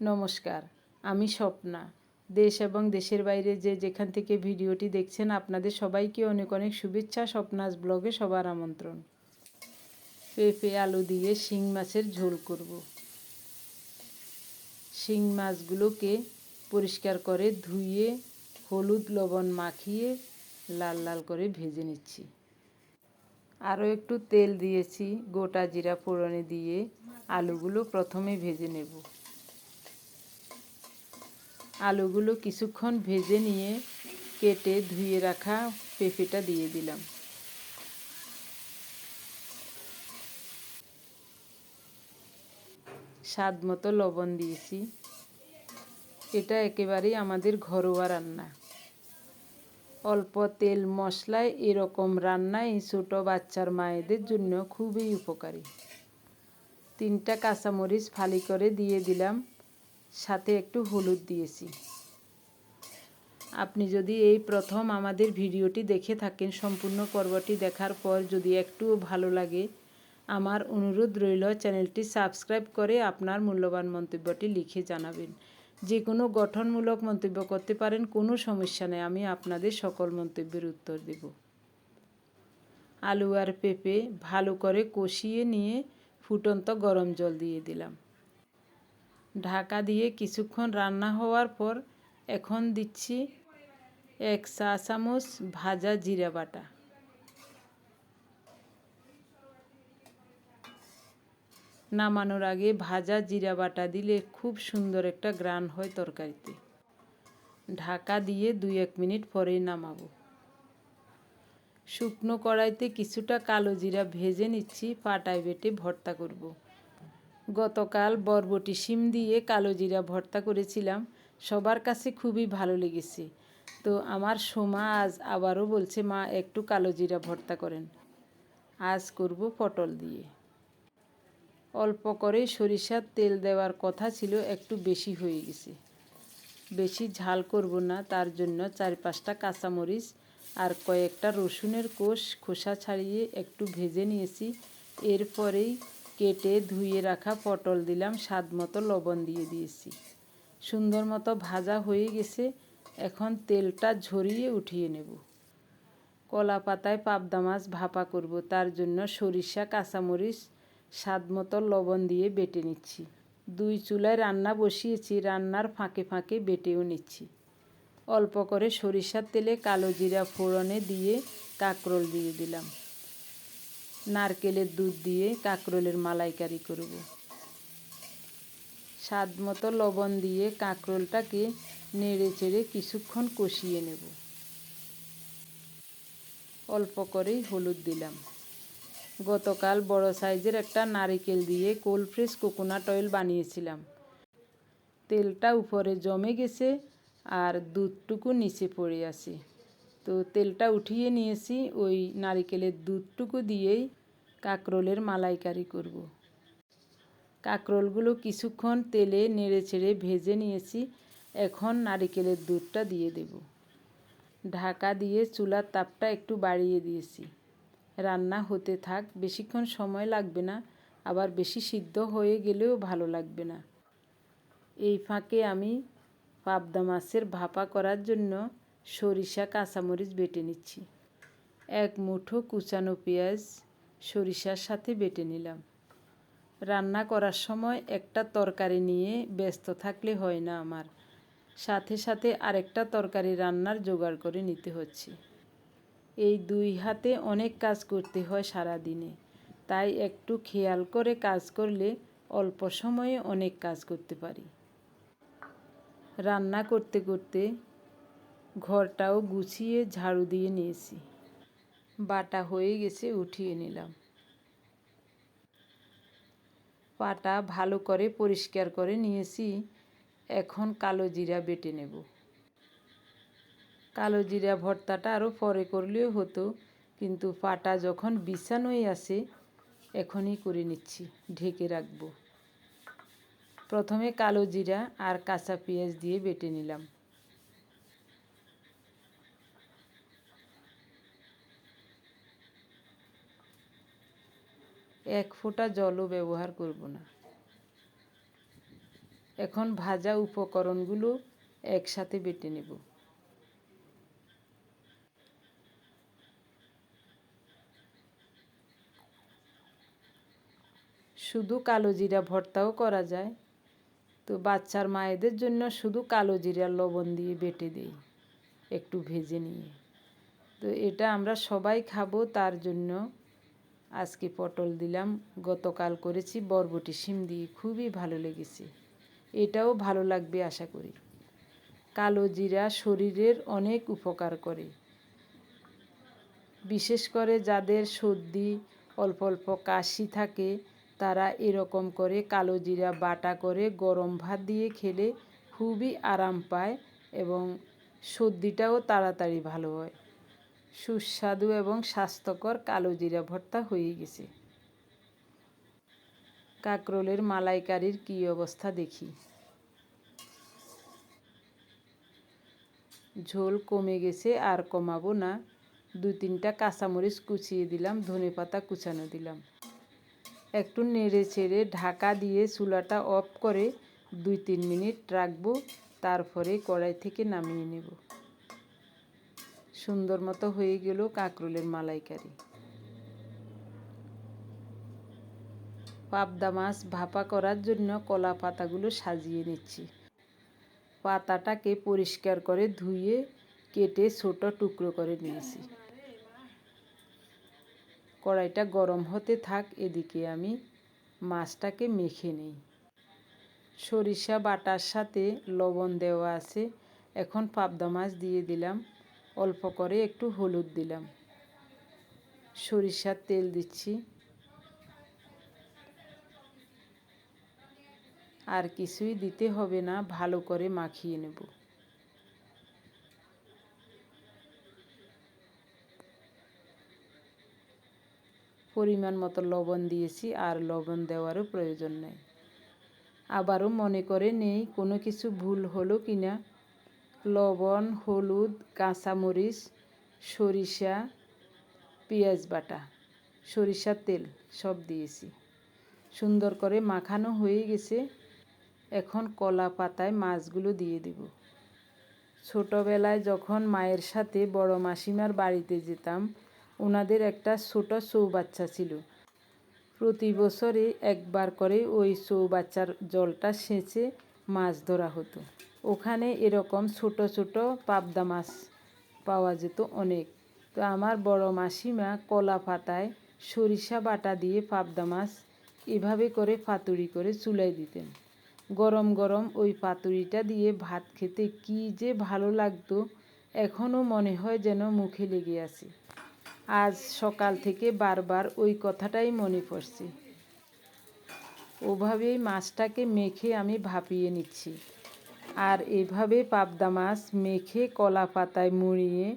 নমস্কার, আমি স্বপ্না। দেশ এবং দেশের বাইরে যে যেখান থেকে ভিডিওটি দেখছেন, আপনাদের সবাইকে অনেক অনেক শুভেচ্ছা, স্বপ্নাস ব্লগে সবার আমন্ত্রণ। পেঁপে আলু দিয়ে শিং মাছের ঝোল করব। শিং মাছগুলোকে পরিষ্কার করে ধুয়ে, হলুদ লবণ মাখিয়ে লাল লাল করে ভেজে নিচ্ছি। আরও একটু তেল দিয়েছি, গোটা জিরা ফোড়নে দিয়ে আলুগুলো প্রথমে ভেজে নেব। আলুগুলো কিছুক্ষণ ভেজে নিয়ে কেটে ধুয়ে রাখা পেঁপেটা দিয়ে দিলাম। স্বাদ মতো লবণ দিয়েছি। এটা একেবারেই আমাদের ঘরোয়া রান্না। অল্প তেল মশলায় এরকম রান্নাই ছোটো বাচ্চার মায়েদের জন্য খুবই উপকারী। তিনটা কাঁচামরিচ ফালি করে দিয়ে দিলাম। সাথে একটু হলুদ দিয়েছি। আপনি যদি এই প্রথম আমাদের ভিডিওটি দেখে থাকেন, সম্পূর্ণ পর্বটি দেখার পর যদি একটুও ভালো লাগে, আমার অনুরোধ রইল চ্যানেলটি সাবস্ক্রাইব করে আপনার মূল্যবান মন্তব্যটি লিখে জানাবেন। যে কোনো গঠনমূলক মন্তব্য করতে পারেন, কোনো সমস্যা নেই, আমি আপনাদের সকল মন্তব্যের উত্তর দেব। আলু আর পেঁপে ভালো করে কষিয়ে নিয়ে ফুটন্ত গরম জল দিয়ে দিলাম। ঢাকা দিয়ে কিছুক্ষণ রান্না হওয়ার পর এখন দিচ্ছি এক চা চামচ ভাজা জিরা বাটা। নামানোর আগে ভাজা জিরা বাটা দিলে খুব সুন্দর একটা গ্রান হয় তরকারিতে। ঢাকা দিয়ে দুই এক মিনিট পরেই নামাবো। শুকনো কড়াইতে কিছুটা কালো জিরা ভেজে নিচ্ছি, পাটায় বেটে ভর্তা করব। গতকাল বরবটি শিম দিয়ে কালো জিরা ভর্তা করেছিলাম। সবার কাছে খুবই ভালো লেগেছে। তো আমার সোমা আজ আবারও বলছে, মা, একটু কালো জিরা ভর্তা করেন। আজ করব পটল দিয়ে। অল্প করে সরিষার তেল দেওয়ার কথা ছিল, একটু বেশি হয়ে গেছে। বেশি ঝাল করব না, তার জন্য চার পাঁচটা কাঁচামরিচ আর কয়েকটা রসুনের কোষ খোসা ছাড়িয়ে একটু ভেজে নিয়েছি। এরপরেই কেটে ধুয়ে রাখা পটল দিলাম, স্বাদ মতো লবণ দিয়ে দিয়েছি। সুন্দর মতো ভাজা হয়ে গেছে, এখন তেলটা ঝরিয়ে উঠিয়ে নেব। কলা পাতায় পাবদা মাছ ভাপা করব, তার জন্য সরিষা, কাঁচামরিচ, স্বাদ মতো লবণ দিয়ে বেটে নিচ্ছি। দুই চুলায় রান্না বসিয়েছি, রান্নার ফাঁকে ফাঁকে বেটেও নিচ্ছি। অল্প করে সরিষার তেলে কালো জিরা ফোড়নে দিয়ে কাঁকরোল দিয়ে দিলাম। নারকেলের দুধ দিয়ে কাঁকরোলের মালাইকারি করব। স্বাদ মতো লবণ দিয়ে কাঁকরোলটাকে নেড়ে চেড়ে কিছুক্ষণ কষিয়ে নেব। অল্প করেই হলুদ দিলাম। গতকাল বড় সাইজের একটা নারিকেল দিয়ে কোল্ড ফ্রেশ কোকোনাট অয়েল বানিয়েছিলাম। তেলটা উপরে জমে গেছে আর দুধটুকু নিচে পড়ে আছে। তো তেলটা উঠিয়ে নিয়েছি, ওই নারিকেলের দুধটুকু দিয়েই কাঁকরোলের মালাইকারি করব। কাঁকরোলগুলো কিছুক্ষণ তেলে নেড়ে ছেড়ে ভেজে নিয়েছি। এখন নারিকেলের দুধটা দিয়ে দেব। ঢাকা দিয়ে চুলার তাপটা একটু বাড়িয়ে দিয়েছি। রান্না হতে থাক, বেশিক্ষণ সময় লাগবে না, আবার বেশি সিদ্ধ হয়ে গেলেও ভালো লাগবে না। এই ফাঁকে আমি পাবদা মাছের ভাপা করার জন্য সরিষা, কাঁচামরিচ বেটে নিচ্ছি। এক মুঠো কুচানো পেঁয়াজ সরিষার সাথে বেটে নিলাম। রান্না করার সময় একটা তরকারি নিয়ে ব্যস্ত থাকলে হয় না আমার। সাথে সাথে আরেকটা তরকারি রান্নার জোগাড় করে নিতে হচ্ছে। এই দুই হাতে অনেক কাজ করতে হয় সারা দিনে তাই একটু খেয়াল করে কাজ করলে অল্প সময়ে অনেক কাজ করতে পারি। রান্না করতে করতে ঘরটাও গুছিয়ে ঝাড়ু দিয়ে নিয়েছি। বাটা হয়ে গেছে, উঠিয়ে নিলাম। পাটা ভালো করে পরিষ্কার করে নিয়েছি। এখন কালো জিরা বেটে নেব। কালো জিরা ভর্তাটা আরও পরে করলেও হতো, কিন্তু পাটা যখন বিছানোই আসে এখনই করে নিচ্ছি, ঢেকে রাখব। প্রথমে কালো জিরা আর কাঁচা পেঁয়াজ দিয়ে বেটে নিলাম। এক ফোঁটা জলও ব্যবহার করব না। এখন ভাজা উপকরণগুলো একসাথে বেটে নেব। শুধু কালো জিরা ভর্তাও করা যায়। তো বাচ্চার মায়েদের জন্য শুধু কালো জিরার লবণ দিয়ে বেটে দিই, একটু ভেজে নিয়ে। তো এটা আমরা সবাই খাব, তার জন্য আজকে পটল দিলাম, গতকাল করেছি বরবটি, শিম দিয়ে খুবই ভালো লেগেছে। এটাও ভালো লাগবে আশা করি। কালো জিরা শরীরের অনেক উপকার করে। বিশেষ করে যাদের সর্দি, অল্প অল্প কাশি থাকে, তারা এরকম করে কালো জিরা বাটা করে গরম ভাত দিয়ে খেলে খুবই আরাম পায় এবং সর্দিটাও তাড়াতাড়ি ভালো হয়। সুস্বাদু এবং স্বাস্থ্যকর কালো জিরা ভর্তা হয়ে গেছে। কাকরোলের মালাইকারির কী অবস্থা দেখি। ঝোল কমে গেছে, আর কমাবো না। দু তিনটা কাঁচামরিচ কুচিয়ে দিলাম, ধনে পাতা কুচানো দিলাম। একটু নেড়ে চেড়ে ঢাকা দিয়ে চুলাটা অফ করে দুই তিন মিনিট রাখব, তারপরে কড়াই থেকে নামিয়ে নেব। সুন্দর মতো হয়ে গেল কাঁকরোলের মালাইকারি। পাবদা মাছ ভাপা করার জন্য কলা পাতাগুলো সাজিয়ে নিচ্ছি। পাতাটাকে পরিষ্কার করে ধুয়ে কেটে ছোট টুকরো করে নিয়েছি। কড়াইটা গরম হতে থাক, এদিকে আমি মাছটাকে মেখে নিই। সরিষা বাটার সাথে লবণ দেওয়া আছে। এখন পাবদা মাছ দিয়ে দিলাম। অল্প করে একটু হলুদ দিলাম। সরিষার তেল দিচ্ছি। আর কিছুই দিতে হবে না, ভালো করে মাখিয়ে নেব। পরিমাণ মতো লবণ দিয়েছি, আর লবণ দেওয়ারও প্রয়োজন নেই। আবারও মনে করে নেই, কোনো কিছু ভুল হলো কি না লবণ, হলুদ, কাঁচামরিচ, সরিষা, পেঁয়াজ বাটা সরিষার তেল সব দিয়েছি। সুন্দর করে মাখানো হয়ে গেছে। এখন কলা পাতায় মাছগুলো দিয়ে দেব। ছোটোবেলায় যখন মায়ের সাথে বড় মাসিমার বাড়িতে যেতাম ওনাদের একটা ছোট চৌবাচ্চা ছিল। প্রতি বছরে একবার করে ওই চৌবাচ্চার জলটা সেঁচে মাছ ধরা হতো। ওখানে এরকম ছোট ছোট পাবদা মাছ পাওয়া যেত অনেক। তো আমার বড় মাসিমা কলা পাতায় সরিষা বাটা দিয়ে পাবদা মাছ এভাবে করে পাতুরি করে চুলাই দিতেন। গরম গরম ওই পাতুরিটা দিয়ে ভাত খেতে কি যে ভালো লাগতো এখনও মনে হয় যেন মুখে লেগে আছে। আজ সকাল থেকে বারবার ওই কথাটাই মনে পড়ছে। ওভাবেই মাছটাকে মেখে আমি ভাপিয়ে নিচ্ছি। আর এভাবে পাবদা মাছ মেখে কলা পাতায় মুড়িয়ে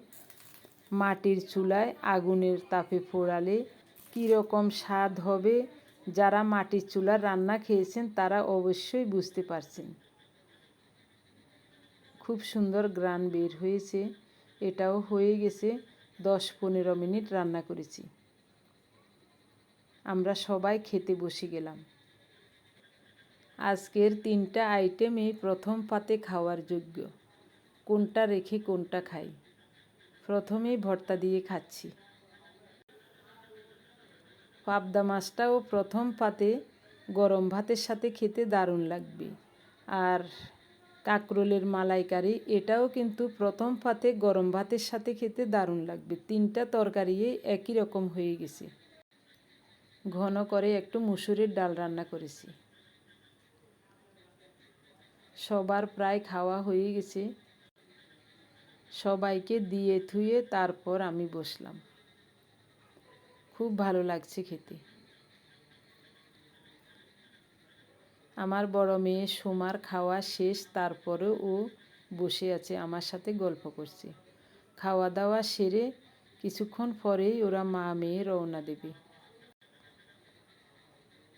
মাটির চুলায় আগুনের তাপে পোড়ালে কীরকম স্বাদ হবে? যারা মাটির চুলার রান্না খেয়েছেন, তারা অবশ্যই বুঝতে পারছেন। খুব সুন্দর গ্রান বের হয়েছে। এটাও হয়ে গেছে। দশ পনেরো মিনিট রান্না করেছি। আমরা সবাই খেতে বসে গেলাম। আজকের তিনটা আইটেমই প্রথম পাতে খাওয়ার যোগ্য। কোনটা রেখে কোনটা খাই? প্রথমেই ভর্তা দিয়ে খাচ্ছি। পাবদা মাছটাও প্রথম পাতে গরম ভাতের সাথে খেতে দারুণ লাগবে। আর কাকরোলের মালাইকারি, এটাও কিন্তু প্রথম পাতে গরম ভাতের সাথে খেতে দারুণ লাগবে। তিনটা তরকারি একই রকম হয়ে গেছে। ঘন করে একটু মুসুরের ডাল রান্না করেছি। সবার প্রায় খাওয়া হয়ে গেছে। সবাইকে দিয়ে থুয়ে তারপর আমি বসলাম। খুব ভালো লাগছে খেতে। আমার বড় মেয়ে সোমার খাওয়া শেষ, তারপরেও ও বসে আছে, আমার সাথে গল্প করছে। খাওয়া দাওয়া সেরে কিছুক্ষণ পরেই ওরা মা মেয়ে রওনা দেবে।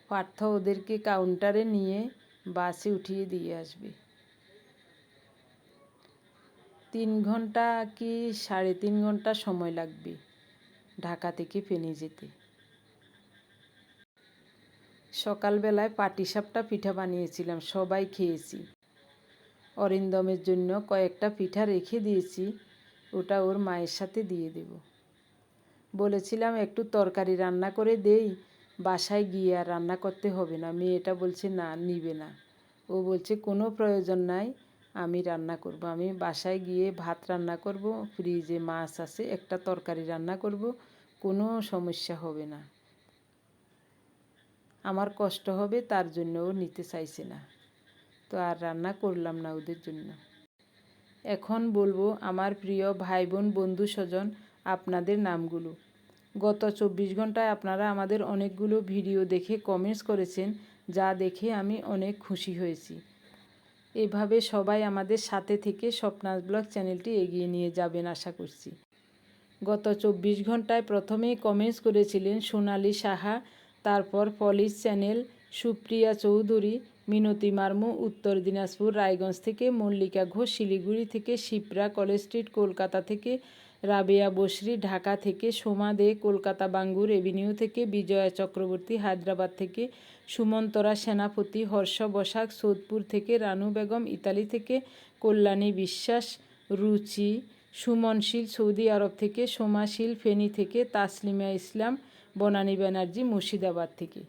পার্থ ওদেরকে কাউন্টারে নিয়ে বাসে উঠিয়ে দিয়ে আসবে। তিন ঘণ্টা কি সাড়ে তিন ঘণ্টা সময় লাগবে ঢাকা থেকে ফেনে যেতে? সকালবেলায় পাটিসাপটা পিঠা বানিয়েছিলাম, সবাই খেয়েছি। অরিন্দমের জন্য কয়েকটা পিঠা রেখে দিয়েছি, ওটা ওর মায়ের সাথে দিয়ে দেব। বলেছিলাম, একটু তরকারি রান্না করে দেই বাসায় গিয়ে আর রান্না করতে হবে না। মেয়েটা বলছে, না, নিবে না। ও বলছে, কোনো প্রয়োজন নাই, আমি রান্না করব। আমি বাসায় গিয়ে ভাত রান্না করব, ফ্রিজে মাছ আছে, একটা তরকারি রান্না করব, কোনো সমস্যা হবে না। আমার কষ্ট হবে, তার জন্য ও নিতে চাইছে না। তো আর রান্না করলাম না ওদের জন্য। এখন বলব, আমার প্রিয় ভাই বোন বন্ধু স্বজন আপনাদের নামগুলো। গত চব্বিশ ঘন্টায় আপনারা আমাদের অনেকগুলো ভিডিও দেখে কমেন্টস করেছেন, যা দেখে আমি অনেক খুশি হয়েছি। এভাবে সবাই আমাদের সাথে থেকে স্বপ্নাস ব্লগ চ্যানেলটি এগিয়ে নিয়ে যাবেন আশা করছি। গত চব্বিশ ঘন্টায় প্রথমেই কমেন্টস করেছিলেন সোনালি সাহা, তারপর পলিশ চ্যানেল, সুপ্রিয়া চৌধুরী, মিনতি মার্মু, উত্তর দিনাজপুর, রায়গঞ্জ থেকে মল্লিকা ঘোষ, শিলিগুড়ি থেকে শিপ্রা, কলেজ স্ট্রিট, কলকাতা থেকে রাবেয়া বসরি, ঢাকা থেকে সোমা দে, কলকাতা বাঙ্গুর এভিনিউ থেকে বিজয়া চক্রবর্তী, হায়দ্রাবাদ থেকে সুমন্তরা সেনাপতি, হর্ষ বসাক, সোদপুর থেকে রানু বেগম, ইতালি থেকে কল্যাণী বিশ্বাস, রুচি সুমনশীল সৌদি আরব থেকে সোমাশীল ফেনী থেকে তাসলিমা ইসলাম, বনানী ব্যানার্জি, মুর্শিদাবাদ থেকে।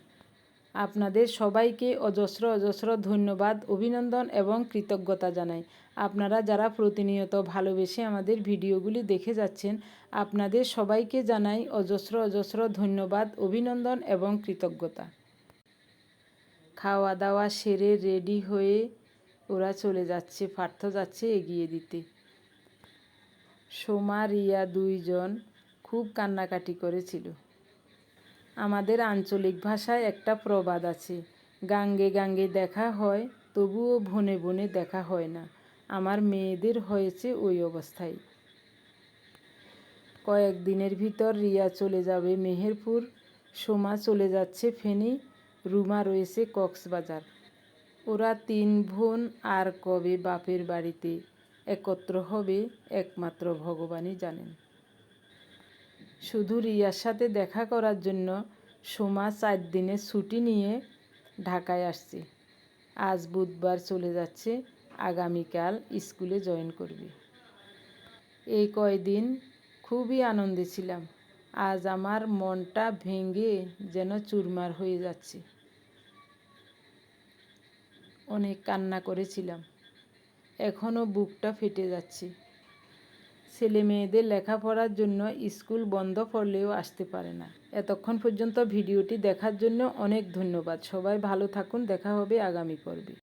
আপনাদের সবাইকে অজস্র অজস্র ধন্যবাদ, অভিনন্দন এবং কৃতজ্ঞতা জানাই। আপনারা যারা প্রতিনিয়ত ভালোবেসে আমাদের ভিডিওগুলি দেখে যাচ্ছেন, আপনাদের সবাইকে জানাই অজস্র অজস্র ধন্যবাদ, অভিনন্দন এবং কৃতজ্ঞতা। খাওয়া দাওয়া সেরে রেডি হয়ে ওরা চলে যাচ্ছে, পার্থ যাচ্ছে এগিয়ে দিতে। সোমা, রিয়া দুইজন খুব কান্নাকাটি করেছিল। আমাদের আঞ্চলিক ভাষায় একটা প্রবাদ আছে, গাঙ্গে গাঙ্গে দেখা হয়, তবুও বনে বনে দেখা হয় না। আমার মেয়েদের হয়েছে ওই অবস্থায়। কয়েকদিনের ভিতর রিয়া চলে যাবে মেহেরপুর, সোমা চলে যাচ্ছে ফেনী, রুমা রয়েছে কক্সবাজার। ওরা তিন বোন আর কবে বাপের বাড়িতে একত্র হবে, একমাত্র ভগবানই জানেন। শুধু রিয়ার সাথে দেখা করার জন্য সোমা চার দিনের ছুটি নিয়ে ঢাকায় আসছি। আজ বুধবার চলে যাচ্ছে, আগামীকাল স্কুলে জয়েন করবে। এই কয়দিন খুবই আনন্দে ছিলাম। আজ আমার মনটা ভেঙে যেন চুরমার হয়ে যাচ্ছে। অনেক কান্না করেছিলাম। এখনও বুকটা ফেটে যাচ্ছে। ছেলে মেয়েদের লেখাপড়ার জন্য স্কুল বন্ধ করলেও আসতে পারে না। এতক্ষণ পর্যন্ত ভিডিওটি দেখার জন্য অনেক ধন্যবাদ। সবাই ভালো থাকুন। দেখা হবে আগামী পর্বে।